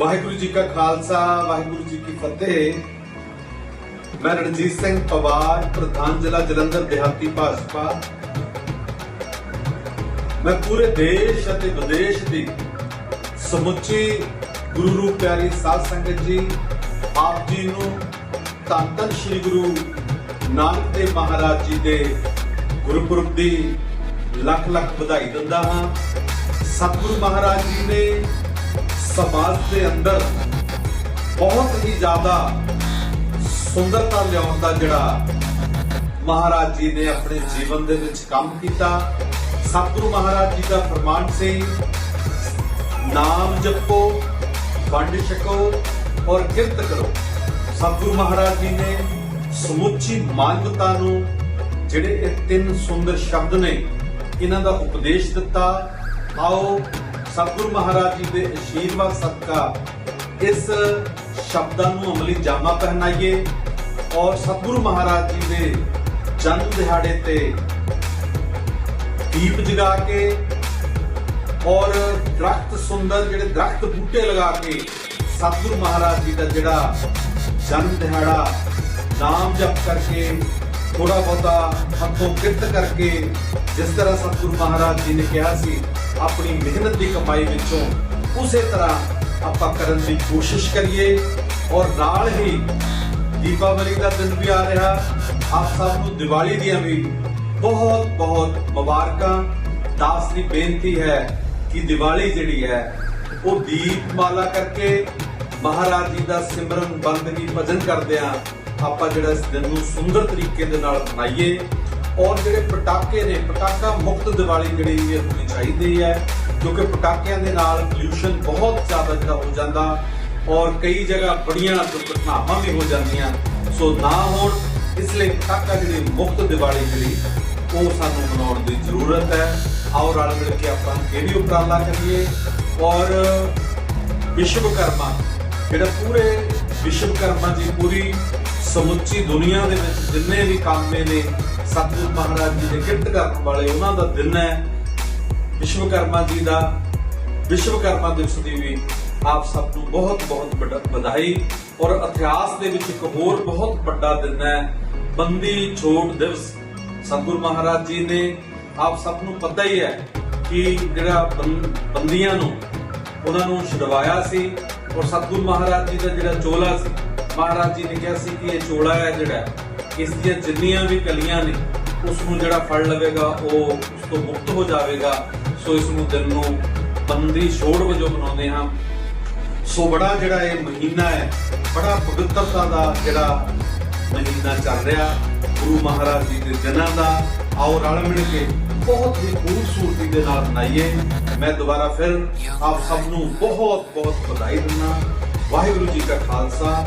ਵਾਹਿਗੁਰੂ ਜੀ ਕਾ ਖਾਲਸਾ, ਵਾਹਿਗੁਰੂ ਜੀ ਕੀ ਫਤਿਹ। ਮੈਂ ਰਣਜੀਤ ਸਿੰਘ ਪਵਾਰ, ਪ੍ਰਧਾਨ ਜ਼ਿਲ੍ਹਾ ਜਲੰਧਰ ਦਿਹਾਤੀ ਭਾਜਪਾ। ਮੈਂ ਪੂਰੇ ਦੇਸ਼ ਅਤੇ ਵਿਦੇਸ਼ ਦੀ ਸਮੁੱਚੀ ਗੁਰੂ ਰੂਪ ਪਿਆਰੀ ਸਾਧ ਸੰਗਤ ਜੀ, ਆਪ ਜੀ ਨੂੰ ਧੰਨ ਧੰਨ ਸ੍ਰੀ ਗੁਰੂ ਨਾਨਕ ਦੇਵ ਮਹਾਰਾਜ ਜੀ ਦੇ ਗੁਰਪੁਰਬ ਦੀ ਲੱਖ ਲੱਖ ਵਧਾਈ ਦਿੰਦਾ ਹਾਂ। ਸਤਿਗੁਰੂ ਮਹਾਰਾਜ ਜੀ ਨੇ ਸਮਾਜ ਦੇ ਅੰਦਰ ਬਹੁਤ ਹੀ ਜ਼ਿਆਦਾ ਸੁੰਦਰਤਾ ਲਿਆਉਣ ਦਾ ਜਿਹੜਾ ਮਹਾਰਾਜ ਜੀ ਨੇ ਆਪਣੇ ਜੀਵਨ ਦੇ ਵਿੱਚ ਕੰਮ ਕੀਤਾ। ਸਤਿਗੁਰੂ ਮਹਾਰਾਜ ਜੀ ਦਾ ਫਰਮਾਨ ਸੀ, ਨਾਮ ਜਪੋ, ਵੰਡ ਛਕੋ ਔਰ ਕਿਰਤ ਕਰੋ। ਸਤਿਗੁਰੂ ਮਹਾਰਾਜ ਜੀ ਨੇ ਸਮੁੱਚੀ ਮਾਨਵਤਾ ਨੂੰ ਜਿਹੜੇ ਇਹ ਤਿੰਨ ਸੁੰਦਰ ਸ਼ਬਦ ਨੇ, ਇਹਨਾਂ ਦਾ ਉਪਦੇਸ਼ ਦਿੱਤਾ। ਆਓ ਸਤਿਗੁਰੂ ਮਹਾਰਾਜ ਜੀ ਦੇ ਅਸ਼ੀਰਵਾਦ ਸਦਕਾ ਇਸ ਸ਼ਬਦਾਂ ਨੂੰ ਅਮਲੀ ਜਾਮਾ ਪਹਿਨਾਈਏ ਔਰ ਸਤਿਗੁਰੂ ਮਹਾਰਾਜ ਜੀ ਦੇ ਜਨਮ ਦਿਹਾੜੇ ਤੇ ਦੀਪ ਜਗਾ ਕੇ ਔਰ ਦਰਖਤ ਸੁੰਦਰ ਜਿਹੜੇ ਦਰਖਤ ਬੂਟੇ ਲਗਾ ਕੇ ਸਤਿਗੁਰੂ ਮਹਾਰਾਜ ਜੀ ਦਾ ਜਿਹੜਾ ਜਨਮ ਦਿਹਾੜਾ ਨਾਮ ਜਪ ਕਰਕੇ ਥੋੜਾ ਬਹੁਤਾ ਹੱਥੋਂ ਕਿਰਤ ਕਰਕੇ ਜਿਸ ਤਰ੍ਹਾਂ ਸਤਿਗੁਰੂ ਮਹਾਰਾਜ ਜੀ ਨੇ ਕਿਹਾ ਸੀ ਆਪਣੀ ਮਿਹਨਤ ਦੀ ਕਮਾਈ ਵਿੱਚੋਂ ਉਸੇ ਤਰ੍ਹਾਂ ਆਪਾਂ ਕਰਨ ਦੀ ਕੋਸ਼ਿਸ਼ ਕਰੀਏ ਔਰ ਨਾਲ ਹੀ ਦੀਪਾਵਲੀ ਦਾ ਦਿਨ ਵੀ ਆ ਰਿਹਾ। ਆਪ ਸਭ ਨੂੰ ਦੀਵਾਲੀ ਦੀਆਂ ਵੀ ਬਹੁਤ ਬਹੁਤ ਮੁਬਾਰਕਾਂ। ਦਾਸ ਦੀ ਬੇਨਤੀ ਹੈ ਕਿ ਦੀਵਾਲੀ ਜਿਹੜੀ ਹੈ, ਉਹ ਦੀਪਮਾਲਾ ਕਰਕੇ ਮਹਾਰਾਜ ਜੀ ਦਾ ਸਿਮਰਨ, ਬੰਦਗੀ ਭਜਨ ਕਰਦੇ ਆ ਆਪਾਂ ਜਿਹੜਾ ਇਸ ਦਿਨ ਨੂੰ ਸੁੰਦਰ ਤਰੀਕੇ ਦੇ ਨਾਲ ਮਨਾਈਏ। ਔਰ ਜਿਹੜੇ ਪਟਾਕੇ ਨੇ, ਪਟਾਕਾ ਮੁਕਤ ਦੀਵਾਲੀ ਜਿਹੜੀ ਇਹ ਹੋਣੀ ਚਾਹੀਦੀ ਹੈ ਕਿਉਂਕਿ ਪਟਾਕਿਆਂ ਦੇ ਨਾਲ ਪੋਲੂਸ਼ਨ ਬਹੁਤ ਜ਼ਿਆਦਾ ਜਿਹੜਾ ਹੋ ਜਾਂਦਾ ਔਰ ਕਈ ਜਗ੍ਹਾ ਬੜੀਆਂ ਦੁਰਘਟਨਾਵਾਂ ਵੀ ਹੋ ਜਾਂਦੀਆਂ। ਸੋ ਨਾ ਹੋਣ, ਇਸ ਲਈ ਪਟਾਕਾ ਜਿਹੜੀ ਮੁਕਤ ਦੀਵਾਲੀ ਜਿਹੜੀ, ਉਹ ਸਾਨੂੰ ਮਨਾਉਣ ਦੀ ਜ਼ਰੂਰਤ ਹੈ। ਆਓ ਰਲ ਮਿਲ ਕੇ ਆਪਾਂ ਇਹ ਵੀ ਉਪਰਾਲਾ ਕਰੀਏ? ਔਰ ਵਿਸ਼ਵਕਰਮਾ, ਜਿਹੜਾ ਪੂਰੇ ਵਿਸ਼ਵਕਰਮਾ ਦੀ ਪੂਰੀ ਸਮੁੱਚੀ ਦੁਨੀਆ ਦੇ ਵਿੱਚ ਜਿੰਨੇ ਵੀ ਕਾਮੇ ਨੇ, ਸਤਿਗੁਰੂ ਮਹਾਰਾਜ ਜੀ ਦੇ ਕਿਰਤ ਕਰਨ ਵਾਲੇ, ਉਹਨਾਂ ਦਾ ਦਿਨ ਹੈ। ਵਿਸ਼ਵਕਰਮਾ ਜੀ ਦਾ, ਵਿਸ਼ਵਕਰਮਾ ਦਿਵਸ ਦੀ ਵੀ ਆਪ ਸਭ ਨੂੰ ਬਹੁਤ ਬਹੁਤ ਵੱਡਾ ਵਧਾਈ। ਔਰ ਇਤਿਹਾਸ ਦੇ ਵਿੱਚ ਇੱਕ ਹੋਰ ਬਹੁਤ ਵੱਡਾ ਦਿਨ ਹੈ, ਬੰਦੀ ਛੋੜ ਦਿਵਸ। ਸਤਿਗੁਰੂ ਮਹਾਰਾਜ ਜੀ ਨੇ ਆਪ ਸਭ ਨੂੰ ਪਤਾ ਹੀ ਹੈ ਕਿ ਜਿਹੜਾ ਬੰ- ਬੰਦੀਆਂ ਨੂੰ, ਉਹਨਾਂ ਨੂੰ ਛੁਡਵਾਇਆ ਸੀ। ਔਰ ਸਤਿਗੁਰੂ ਮਹਾਰਾਜ ਜੀ ਦਾ ਜਿਹੜਾ ਚੋਲਾ ਸੀ ਮਹਾਰਾਜ ਜੀ ਨੇ ਕਿਹਾ ਸੀ ਕਿ ਇਹ ਚੋਲਾ ਹੈ ਜਿਹੜਾ, ਇਸ ਦੀਆਂ ਜਿੰਨੀਆਂ ਵੀ ਕਲੀਆਂ ਨੇ ਉਸ ਨੂੰ ਜਿਹੜਾ ਫੜ ਲਵੇਗਾ, ਉਹ ਉਸ ਤੋਂ ਮੁਕਤ ਹੋ ਜਾਵੇਗਾ। ਸੋ ਇਸ ਨੂੰ ਦਿਨ ਨੂੰ ਬੰਦੀ ਛੋੜ ਵਜੋਂ ਮਨਾਉਂਦੇ ਹਾਂ। ਸੋ ਬੜਾ ਜਿਹੜਾ ਇਹ ਮਹੀਨਾ ਹੈ, ਬੜਾ ਪਵਿੱਤਰਤਾ ਦਾ ਜਿਹੜਾ ਮਹੀਨਾ ਚੱਲ ਰਿਹਾ। ਗੁਰੂ ਮਹਾਰਾਜ ਜੀ ਦੇ ਜਨਾਂ ਦਾ, ਆਓ ਰਲ ਮਿਲ ਕੇ ਬਹੁਤ ਹੀ ਖੂਬਸੂਰਤੀ ਦੇ ਨਾਲ ਮਨਾਈਏ। ਮੈਂ ਦੁਬਾਰਾ ਫਿਰ ਆਪ ਸਭ ਨੂੰ ਬਹੁਤ ਬਹੁਤ ਵਧਾਈ ਦਿੰਦਾ। ਵਾਹਿਗੁਰੂ ਜੀ ਕਾ ਖਾਲਸਾ